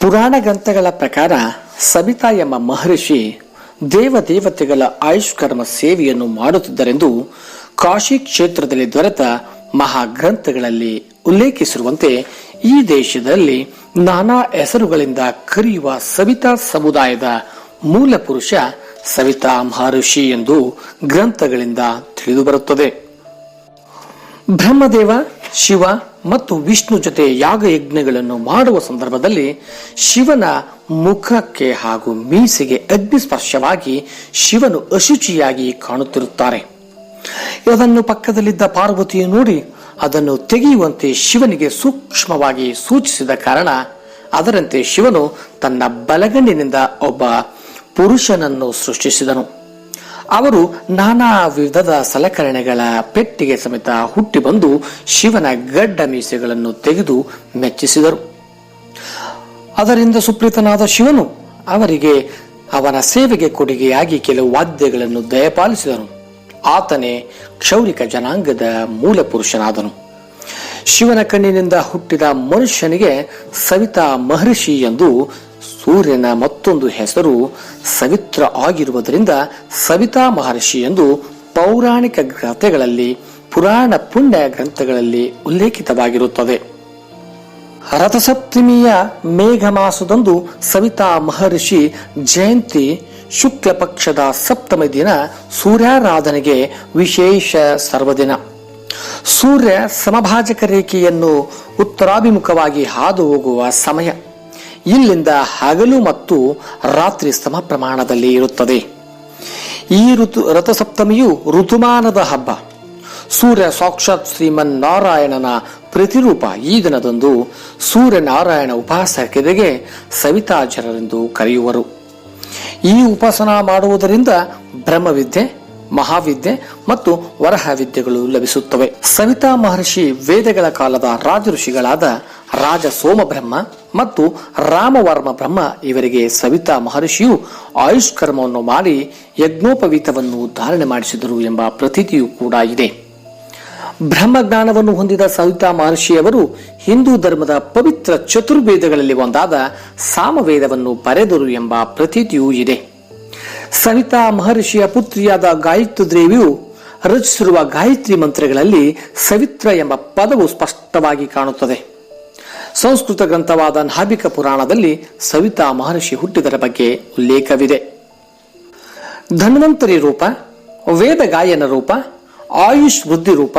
ಪುರಾಣ ಗ್ರಂಥಗಳ ಪ್ರಕಾರ ಸವಿತಾ ಎಂಬ ಮಹರ್ಷಿ ದೇವ ದೇವತೆಗಳ ಆಯುಷ್ಕರ್ಮ ಸೇವೆಯನ್ನು ಮಾಡುತ್ತಿದ್ದರೆಂದು ಕಾಶಿ ಕ್ಷೇತ್ರದಲ್ಲಿ ದೊರೆತ ಮಹಾಗ್ರಂಥಗಳಲ್ಲಿ ಉಲ್ಲೇಖಿಸಿರುವಂತೆ ಈ ದೇಶದಲ್ಲಿ ನಾನಾ ಹೆಸರುಗಳಿಂದ ಕರೆಯುವ ಸವಿತಾ ಸಮುದಾಯದ ಮೂಲ ಪುರುಷ ಸವಿತಾ ಮಹರ್ಷಿ ಎಂದು ಗ್ರಂಥಗಳಿಂದ ತಿಳಿದುಬರುತ್ತದೆ. ಬ್ರಹ್ಮದೇವ, ಶಿವ ಮತ್ತು ವಿಷ್ಣು ಜೊತೆ ಯಾಗ ಯಜ್ಞಗಳನ್ನು ಮಾಡುವ ಸಂದರ್ಭದಲ್ಲಿ ಶಿವನ ಮುಖಕ್ಕೆ ಹಾಗೂ ಮೀಸೆಗೆ ಅಗ್ನಿಸ್ಪರ್ಶವಾಗಿ ಶಿವನು ಅಶುಚಿಯಾಗಿ ಕಾಣುತ್ತಿರುತ್ತಾರೆ. ಇದನ್ನು ಪಕ್ಕದಲ್ಲಿದ್ದ ಪಾರ್ವತಿಯು ನೋಡಿ ಅದನ್ನು ತೆಗೆಯುವಂತೆ ಶಿವನಿಗೆ ಸೂಕ್ಷ್ಮವಾಗಿ ಸೂಚಿಸಿದ ಕಾರಣ ಅದರಂತೆ ಶಿವನು ತನ್ನ ಬಲಗಣ್ಣಿನಿಂದ ಒಬ್ಬ ಪುರುಷನನ್ನು ಸೃಷ್ಟಿಸಿದನು. ಅವರು ನಾನಾ ವಿಧದ ಸಲಕರಣೆಗಳ ಪೆಟ್ಟಿಗೆ ಸಮೇತ ಹುಟ್ಟಿ ಬಂದು ಶಿವನ ಗಡ್ಡ ಮೀಸೆಗಳನ್ನು ತೆಗೆದು ಮೆಚ್ಚಿಸಿದರು. ಅದರಿಂದ ಸುಪ್ರೀತನಾದ ಶಿವನು ಅವರಿಗೆ ಅವನ ಸೇವೆಗೆ ಕೊಡುಗೆಯಾಗಿ ಕೆಲವು ವಾದ್ಯಗಳನ್ನು ದಯಪಾಲಿಸಿದನು. ಆತನೇ ಕ್ಷೌರಿಕ ಜನಾಂಗದ ಮೂಲ ಪುರುಷನಾದನು ಶಿವನ ಕಣ್ಣಿನಿಂದ ಹುಟ್ಟಿದ ಮನುಷ್ಯನಿಗೆ ಸವಿತಾ ಮಹರ್ಷಿ ಎಂದು ಸೂರ್ಯನ ಮತ್ತೊಂದು ಹೆಸರು ಸವಿತ್ರ ಆಗಿರುವುದರಿಂದ ಸವಿತಾ ಮಹರ್ಷಿ ಎಂದು ಪೌರಾಣಿಕ ಗ್ರಂಥಗಳಲ್ಲಿ, ಪುರಾಣ ಪುಣ್ಯ ಗ್ರಂಥಗಳಲ್ಲಿ ಉಲ್ಲೇಖಿತವಾಗಿರುತ್ತದೆ. ರಥಸಪ್ತಮಿಯ ಮೇಘಮಾಸದಂದು ಸವಿತಾ ಮಹರ್ಷಿ ಜಯಂತಿ ಶುಕ್ಲ ಪಕ್ಷದ ಸಪ್ತಮ ದಿನ ಸೂರ್ಯಾರಾಧನೆಗೆ ವಿಶೇಷ ಸರ್ವದಿನ. ಸೂರ್ಯ ಸಮಭಾಜಕ ರೇಖೆಯನ್ನು ಉತ್ತರಾಭಿಮುಖವಾಗಿ ಹಾದು ಹೋಗುವ ಸಮಯ. ಇಲ್ಲಿಂದ ಹಗಲು ಮತ್ತು ರಾತ್ರಿ ಸಮ ಪ್ರಮಾಣದಲ್ಲಿ ಇರುತ್ತದೆ. ಈ ಋತು, ರಥಸಪ್ತಮಿಯು ಋತುಮಾನದ ಹಬ್ಬ. ಸೂರ್ಯ ಸಾಕ್ಷಾತ್ ಶ್ರೀಮನ್ ನಾರಾಯಣನ ಪ್ರತಿರೂಪ. ಈ ದಿನದಂದು ಸೂರ್ಯನಾರಾಯಣ ಉಪಾಸಕರಿಗೆ ಸವಿತಾಚರರೆಂದು ಕರೆಯುವರು. ಈ ಉಪಾಸನ ಮಾಡುವುದರಿಂದ ಬ್ರಹ್ಮವಿದ್ಯೆ, ಮಹಾವಿದ್ಯೆ ಮತ್ತು ವರಹ ವಿದ್ಯೆಗಳು ಲಭಿಸುತ್ತವೆ. ಸವಿತಾ ಮಹರ್ಷಿ ವೇದಗಳ ಕಾಲದ ರಾಜ ಋಷಿಗಳಾದ ರಾಜ ಸೋಮಬ್ರಹ್ಮ ಮತ್ತು ರಾಮವರ್ಮ ಬ್ರಹ್ಮ ಇವರಿಗೆ ಸವಿತಾ ಮಹರ್ಷಿಯು ಆಯುಷ್ಕರ್ಮವನ್ನು ಮಾಡಿ ಯಜ್ಞೋಪವೀತವನ್ನು ಧಾರಣೆ ಮಾಡಿಸಿದರು ಎಂಬ ಪ್ರತೀತಿಯೂ ಕೂಡ ಇದೆ. ಬ್ರಹ್ಮಜ್ಞಾನವನ್ನು ಹೊಂದಿದ ಸವಿತಾ ಮಹರ್ಷಿಯವರು ಹಿಂದೂ ಧರ್ಮದ ಪವಿತ್ರ ಚತುರ್ವೇದಗಳಲ್ಲಿ ಒಂದಾದ ಸಾಮವೇದವನ್ನು ಬರೆದರು ಎಂಬ ಪ್ರತೀತಿಯೂ ಇದೆ. ಸವಿತಾ ಮಹರ್ಷಿಯ ಪುತ್ರಿಯಾದ ಗಾಯತ್ರಿ ದೇವಿಯು ರಚಿಸಿರುವ ಗಾಯತ್ರಿ ಮಂತ್ರಗಳಲ್ಲಿ ಸವಿತ್ರ ಎಂಬ ಪದವು ಸ್ಪಷ್ಟವಾಗಿ ಕಾಣುತ್ತದೆ. ಸಂಸ್ಕೃತ ಗ್ರಂಥವಾದ ನಾಭಿಕ ಪುರಾಣದಲ್ಲಿ ಸವಿತಾ ಮಹರ್ಷಿ ಹುಟ್ಟಿದರ ಬಗ್ಗೆ ಉಲ್ಲೇಖವಿದೆ. ಧನ್ವಂತರಿ ರೂಪ, ವೇದ ಗಾಯನ ರೂಪ, ಆಯುಷ್ ವೃದ್ಧಿ ರೂಪ,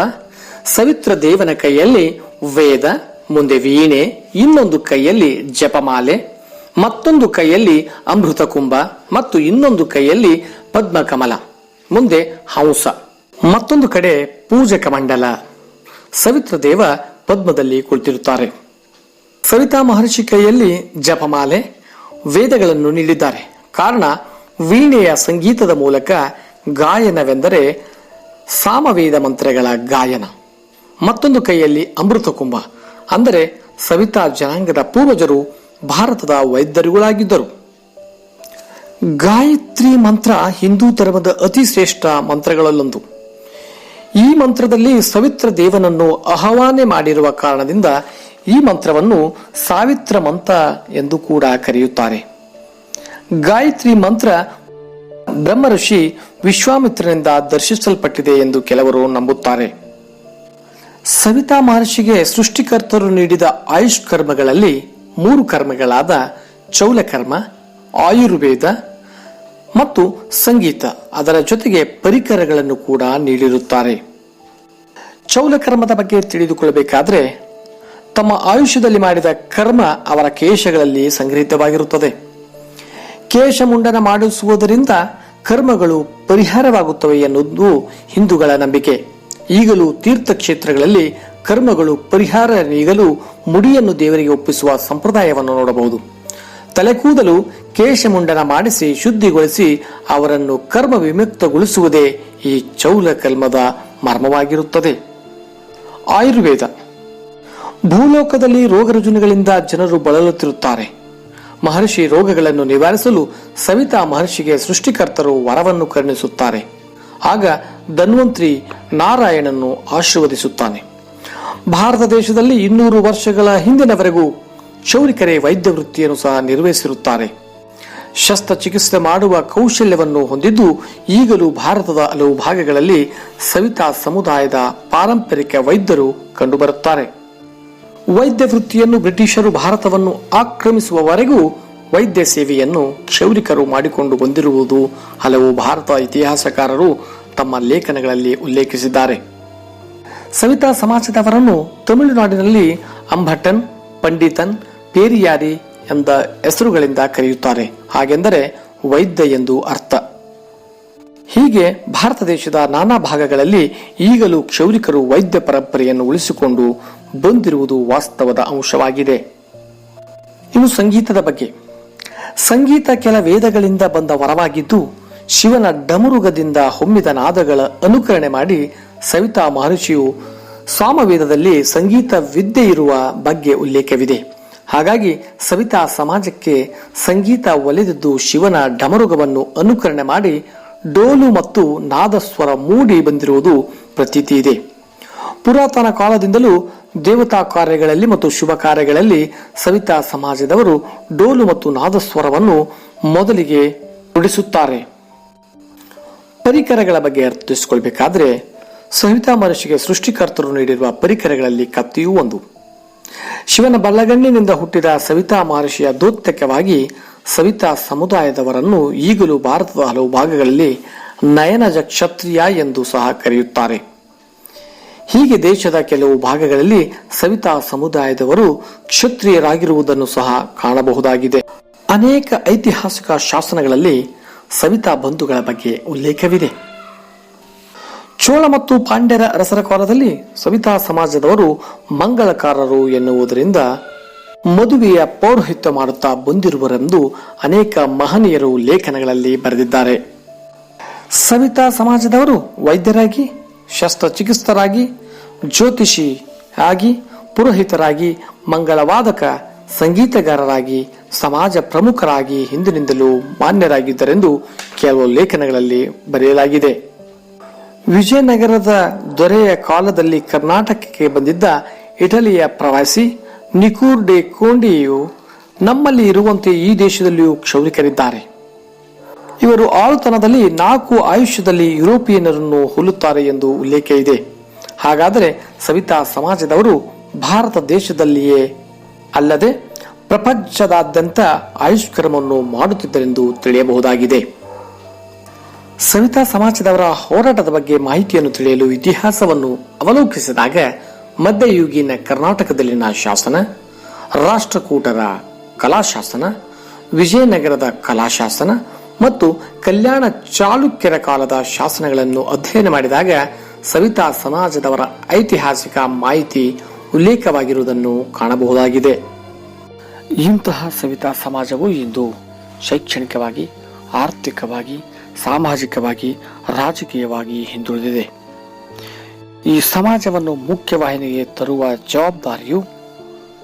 ಸವಿತ್ರ ದೇವನ ಕೈಯಲ್ಲಿ ವೇದ, ಮುಂದೆ ವೀಣೆ, ಇನ್ನೊಂದು ಕೈಯಲ್ಲಿ ಜಪಮಾಲೆ, ಮತ್ತೊಂದು ಕೈಯಲ್ಲಿ ಅಮೃತ ಕುಂಭ ಮತ್ತು ಇನ್ನೊಂದು ಕೈಯಲ್ಲಿ ಪದ್ಮಕಮಲ, ಮುಂದೆ ಹಂಸ, ಮತ್ತೊಂದು ಕಡೆ ಪೂಜಕ ಮಂಡಲ ಸವಿತ್ರ ದೇವ ಪದ್ಮದಲ್ಲಿ ಕುಳಿತಿರುತ್ತಾರೆ. ಸವಿತಾ ಮಹರ್ಷಿ ಕೈಯಲ್ಲಿ ಜಪಮಾಲೆ, ವೇದಗಳನ್ನು ನೀಡಿದ್ದಾರೆ. ಕಾರಣ, ವೀಣೆಯ ಸಂಗೀತದ ಮೂಲಕ ಗಾಯನವೆಂದರೆ ಸಾಮವೇದ ಮಂತ್ರಗಳ ಗಾಯನ. ಮತ್ತೊಂದು ಕೈಯಲ್ಲಿ ಅಮೃತ ಕುಂಭ, ಅಂದರೆ ಸವಿತಾ ಜನಾಂಗದ ಪೂರ್ವಜರು ಭಾರತದ ವೈದ್ಯರುಗಳಾಗಿದ್ದರು. ಗಾಯತ್ರಿ ಮಂತ್ರ ಹಿಂದೂ ಧರ್ಮದ ಅತಿ ಶ್ರೇಷ್ಠ ಮಂತ್ರಗಳಲ್ಲೊಂದು. ಈ ಮಂತ್ರದಲ್ಲಿ ಸವಿತ್ರ ದೇವನನ್ನು ಆಹ್ವಾನೆ ಮಾಡಿರುವ ಕಾರಣದಿಂದ ಈ ಮಂತ್ರವನ್ನು ಸಾವಿತ್ರ ಮಂತ್ರ ಎಂದು ಕೂಡ ಕರೆಯುತ್ತಾರೆ. ಗಾಯತ್ರಿ ಮಂತ್ರ ಬ್ರಹ್ಮ ಋಷಿ ವಿಶ್ವಾಮಿತ್ರನಿಂದ ದರ್ಶಿಸಲ್ಪಟ್ಟಿದೆ ಎಂದು ಕೆಲವರು ನಂಬುತ್ತಾರೆ. ಸವಿತಾ ಮಹರ್ಷಿಗೆ ಸೃಷ್ಟಿಕರ್ತರು ನೀಡಿದ ಆಯುಷ್ ಕರ್ಮಗಳಲ್ಲಿ ಮೂರು ಕರ್ಮಗಳಾದ ಚೌಲಕರ್ಮ, ಆಯುರ್ವೇದ ಮತ್ತು ಸಂಗೀತ. ಅದರ ಜೊತೆಗೆ ಪರಿಕರಗಳನ್ನು ಕೂಡ ನೀಡಿರುತ್ತಾರೆ. ಚೌಲಕರ್ಮದ ಬಗ್ಗೆ ತಿಳಿದುಕೊಳ್ಳಬೇಕಾದ್ರೆ ತಮ್ಮ ಆಯುಷ್ಯದಲ್ಲಿ ಮಾಡಿದ ಕರ್ಮ ಅವರ ಕೇಶಗಳಲ್ಲಿ ಸಂಗ್ರಹಿತವಾಗಿರುತ್ತದೆ. ಕೇಶ ಮುಂಡನ ಮಾಡಿಸುವುದರಿಂದ ಕರ್ಮಗಳು ಪರಿಹಾರವಾಗುತ್ತವೆ ಎನ್ನುವುದು ಹಿಂದೂಗಳ ನಂಬಿಕೆ. ಈಗಲೂ ತೀರ್ಥಕ್ಷೇತ್ರಗಳಲ್ಲಿ ಕರ್ಮಗಳು ಪರಿಹಾರ ನೀಗಲು ಮುಡಿಯನ್ನು ದೇವರಿಗೆ ಒಪ್ಪಿಸುವ ಸಂಪ್ರದಾಯವನ್ನು ನೋಡಬಹುದು. ತಲೆಕೂದಲು ಕೇಶಮುಂಡನ ಮಾಡಿಸಿ ಶುದ್ಧಿಗೊಳಿಸಿ ಅವರನ್ನು ಕರ್ಮ ವಿಮುಕ್ತಗೊಳಿಸುವುದೇ ಈ ಚೌಲ ಕರ್ಮದ ಮರ್ಮವಾಗಿರುತ್ತದೆ. ಆಯುರ್ವೇದ. ಭೂಲೋಕದಲ್ಲಿ ರೋಗ ರುಜಿನಗಳಿಂದ ಜನರು ಬಳಲುತ್ತಿರುತ್ತಾರೆ. ಮಹರ್ಷಿ ರೋಗಗಳನ್ನು ನಿವಾರಿಸಲು ಸವಿತಾ ಮಹರ್ಷಿಗೆ ಸೃಷ್ಟಿಕರ್ತರು ವರವನ್ನು ಕರುಣಿಸುತ್ತಾರೆ. ಆಗ ಧನ್ವಂತ್ರಿ ನಾರಾಯಣನ್ನು ಆಶೀರ್ವದಿಸುತ್ತಾನೆ. ಭಾರತ ದೇಶದಲ್ಲಿ ಇನ್ನೂರು ವರ್ಷಗಳ ಹಿಂದಿನವರೆಗೂ ಚೌರಿಕರೆ ವೈದ್ಯ ವೃತ್ತಿಯನ್ನು ಸಹ ನಿರ್ವಹಿಸಿರುತ್ತಾರೆ. ಶಸ್ತ್ರಚಿಕಿತ್ಸೆ ಮಾಡುವ ಕೌಶಲ್ಯವನ್ನು ಹೊಂದಿದ್ದು ಈಗಲೂ ಭಾರತದ ಹಲವು ಭಾಗಗಳಲ್ಲಿ ಸವಿತಾ ಸಮುದಾಯದ ಪಾರಂಪರಿಕ ವೈದ್ಯರು ಕಂಡುಬರುತ್ತಾರೆ. ವೈದ್ಯ ವೃತ್ತಿಯನ್ನು ಬ್ರಿಟಿಷರು ಭಾರತವನ್ನು ಆಕ್ರಮಿಸುವವರೆಗೂ ವೈದ್ಯ ಸೇವೆಯನ್ನು ಕ್ಷೌರಿಕರು ಮಾಡಿಕೊಂಡು ಬಂದಿರುವುದು ಹಲವು ಭಾರತ ಇತಿಹಾಸಕಾರರು ತಮ್ಮ ಲೇಖನಗಳಲ್ಲಿ ಉಲ್ಲೇಖಿಸಿದ್ದಾರೆ. ಸವಿತಾ ಸಮಾಜದವರನ್ನು ತಮಿಳುನಾಡಿನಲ್ಲಿ ಅಂಬಟನ್, ಪಂಡಿತನ್, ಪೇರಿಯಾರಿ ಎಂದ ಹೆಸರುಗಳಿಂದ ಕರೆಯುತ್ತಾರೆ. ಹಾಗೆಂದರೆ ವೈದ್ಯ ಎಂದು ಅರ್ಥ. ಹೀಗೆ ಭಾರತ ದೇಶದ ನಾನಾ ಭಾಗಗಳಲ್ಲಿ ಈಗಲೂ ಕ್ಷೌರಿಕರು ವೈದ್ಯ ಪರಂಪರೆಯನ್ನು ಉಳಿಸಿಕೊಂಡು ಬಂದಿರುವುದು ವಾಸ್ತವದ ಅಂಶವಾಗಿದೆ. ಇನ್ನು ಸಂಗೀತದ ಬಗ್ಗೆ. ಸಂಗೀತ ಕೆಲ ವೇದಗಳಿಂದ ಬಂದ ವರವಾಗಿದ್ದು, ಶಿವನ ಡಮರುಗದಿಂದ ಹೊಮ್ಮಿದ ನಾದಗಳ ಅನುಕರಣೆ ಮಾಡಿ ಸವಿತಾ ಮಹರ್ಷಿಯು ಸಾಮವೇದದಲ್ಲಿ ಸಂಗೀತ ವಿದ್ಯೆ ಇರುವ ಬಗ್ಗೆ ಉಲ್ಲೇಖವಿದೆ. ಹಾಗಾಗಿ ಸವಿತಾ ಸಮಾಜಕ್ಕೆ ಸಂಗೀತ ಒಲೆದಿದ್ದು ಶಿವನ ಡಮರುಗವನ್ನು ಅನುಕರಣೆ ಮಾಡಿ ಡೋಲು ಮತ್ತು ನಾದಸ್ವರ ಮೂಡಿ ಬಂದಿರುವುದು ಪ್ರತೀತಿ ಇದೆ. ಪುರಾತನ ಕಾಲದಿಂದಲೂ ದೇವತಾ ಕಾರ್ಯಗಳಲ್ಲಿ ಮತ್ತು ಶುಭ ಕಾರ್ಯಗಳಲ್ಲಿ ಸವಿತಾ ಸಮಾಜದವರು ಡೋಲು ಮತ್ತು ನಾದಸ್ವರವನ್ನು ಮೊದಲಿಗೆ ನುಡಿಸುತ್ತಾರೆ. ಪರಿಕರಗಳ ಬಗ್ಗೆ ಅರ್ಥೈಸಿಕೊಳ್ಬೇಕಾದ್ರೆ ಸವಿತಾ ಮಹರ್ಷಿಗೆ ಸೃಷ್ಟಿಕರ್ತರು ನೀಡಿರುವ ಪರಿಕರಗಳಲ್ಲಿ ಕತ್ತಿಯೂ ಒಂದು. ಶಿವನ ಬಲ್ಲಗಣ್ಣಿನಿಂದ ಹುಟ್ಟಿದ ಸವಿತಾ ಮಹರ್ಷಿಯ ದೋತ್ಯಕವಾಗಿ ಸವಿತಾ ಸಮುದಾಯದವರನ್ನು ಈಗಲೂ ಭಾರತದ ಹಲವು ಭಾಗಗಳಲ್ಲಿ ನಯನಜ ಕ್ಷತ್ರಿಯ ಎಂದು ಸಹ ಕರೆಯುತ್ತಾರೆ. ಹೀಗೆ ದೇಶದ ಕೆಲವು ಭಾಗಗಳಲ್ಲಿ ಸವಿತಾ ಸಮುದಾಯದವರು ಕ್ಷತ್ರಿಯರಾಗಿರುವುದನ್ನು ಸಹ ಕಾಣಬಹುದಾಗಿದೆ. ಅನೇಕ ಐತಿಹಾಸಿಕ ಶಾಸನಗಳಲ್ಲಿ ಸವಿತಾ ಬಂಧುಗಳ ಬಗ್ಗೆ ಉಲ್ಲೇಖವಿದೆ. ಚೋಳ ಮತ್ತು ಪಾಂಡ್ಯರ ಅರಸರ ಕಾಲದಲ್ಲಿ ಸವಿತಾ ಸಮಾಜದವರು ಮಂಗಳಕಾರರು ಎನ್ನುವುದರಿಂದ ಮದುವೆಯ ಪೌರೋಹಿತ್ಯ ಮಾಡುತ್ತಾ ಬಂದಿರುವರೆಂದು ಅನೇಕ ಮಹನೀಯರು ಲೇಖನಗಳಲ್ಲಿ ಬರೆದಿದ್ದಾರೆ. ಸವಿತಾ ಸಮಾಜದವರು ವೈದ್ಯರಾಗಿ ಶಸ್ತ್ರಚಿಕಿತ್ಸರಾಗಿ ಜ್ಯೋತಿಷಿ ಆಗಿ, ಪುರೋಹಿತರಾಗಿ, ಮಂಗಳವಾದಕ ಸಂಗೀತಗಾರರಾಗಿ, ಸಮಾಜ ಪ್ರಮುಖರಾಗಿ ಹಿಂದಿನಿಂದಲೂ ಮಾನ್ಯರಾಗಿದ್ದರೆಂದು ಕೆಲವು ಲೇಖನಗಳಲ್ಲಿ ಬರೆಯಲಾಗಿದೆ. ವಿಜಯನಗರದ ದೊರೆಯ ಕಾಲದಲ್ಲಿ ಕರ್ನಾಟಕಕ್ಕೆ ಬಂದಿದ್ದ ಇಟಲಿಯ ಪ್ರವಾಸಿ ನಿಕೂರ್ ಡೆ ಕೋಂಡಿಯು ನಮ್ಮಲ್ಲಿ ಇರುವಂತೆ ಈ ದೇಶದಲ್ಲಿಯೂ ಕ್ಷೌರಿಕರಿದ್ದಾರೆ. ಇವರು ಆಳುತನದಲ್ಲಿ ನಾಲ್ಕು ಆಯುಷ್ಯದಲ್ಲಿ ಯುರೋಪಿಯನ್ನರನ್ನು ಹೋಲುತ್ತಾರೆ ಎಂದು ಉಲ್ಲೇಖ ಇದೆ. ಹಾಗಾದರೆ ಸವಿತಾ ಸಮಾಜದವರು ಭಾರತ ದೇಶದಲ್ಲಿಯೇ ಅಲ್ಲದೆ ಪ್ರಪಂಚದಾದ್ಯಂತ ಆಯುಷ್ಕರ್ಮವನ್ನು ಮಾಡುತ್ತಿದ್ದರೆಂದು ತಿಳಿಯಬಹುದಾಗಿದೆ. ಸವಿತಾ ಸಮಾಜದವರ ಹೋರಾಟದ ಬಗ್ಗೆ ಮಾಹಿತಿಯನ್ನು ತಿಳಿಯಲು ಇತಿಹಾಸವನ್ನು ಅವಲೋಕಿಸಿದಾಗ ಮಧ್ಯಯುಗೀನ ಕರ್ನಾಟಕದಲ್ಲಿನ ಶಾಸನ, ರಾಷ್ಟ್ರಕೂಟರ ಕಲಾಶಾಸನ, ವಿಜಯನಗರದ ಕಲಾಶಾಸನ ಮತ್ತು ಕಲ್ಯಾಣ ಚಾಲುಕ್ಯರ ಕಾಲದ ಶಾಸನಗಳನ್ನು ಅಧ್ಯಯನ ಮಾಡಿದಾಗ ಸವಿತಾ ಸಮಾಜದವರ ಐತಿಹಾಸಿಕ ಮಾಹಿತಿ ಉಲ್ಲೇಖವಾಗಿರುವುದನ್ನು ಕಾಣಬಹುದಾಗಿದೆ. ಇಂತಹ ಸವಿತಾ ಸಮಾಜವು ಇಂದು ಶೈಕ್ಷಣಿಕವಾಗಿ, ಆರ್ಥಿಕವಾಗಿ, ಸಾಮಾಜಿಕವಾಗಿ, ರಾಜಕೀಯವಾಗಿ ಹಿಂದುಳಿದಿದೆ. ಈ ಸಮಾಜವನ್ನು ಮುಖ್ಯವಾಹಿನಿಗೆ ತರುವ ಜವಾಬ್ದಾರಿಯು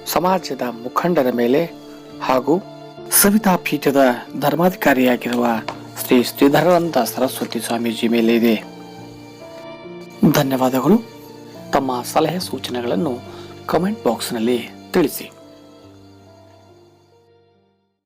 ಸಮಾಜದ ಮುಖಂಡರ ಮೇಲೆ ಹಾಗೂ ಸವಿತಾ ಪೀಠದ ಧರ್ಮಾಧಿಕಾರಿಯಾಗಿರುವ ಶ್ರೀ ಶ್ರೀಧರಾನಂದ ಸರಸ್ವತಿ ಸ್ವಾಮೀಜಿ ಮೇಲೆ ಇದೆ. ಧನ್ಯವಾದಗಳು. ತಮ್ಮ ಸಲಹೆ ಸೂಚನೆಗಳನ್ನು ಕಮೆಂಟ್ ಬಾಕ್ಸ್ನಲ್ಲಿ ತಿಳಿಸಿ.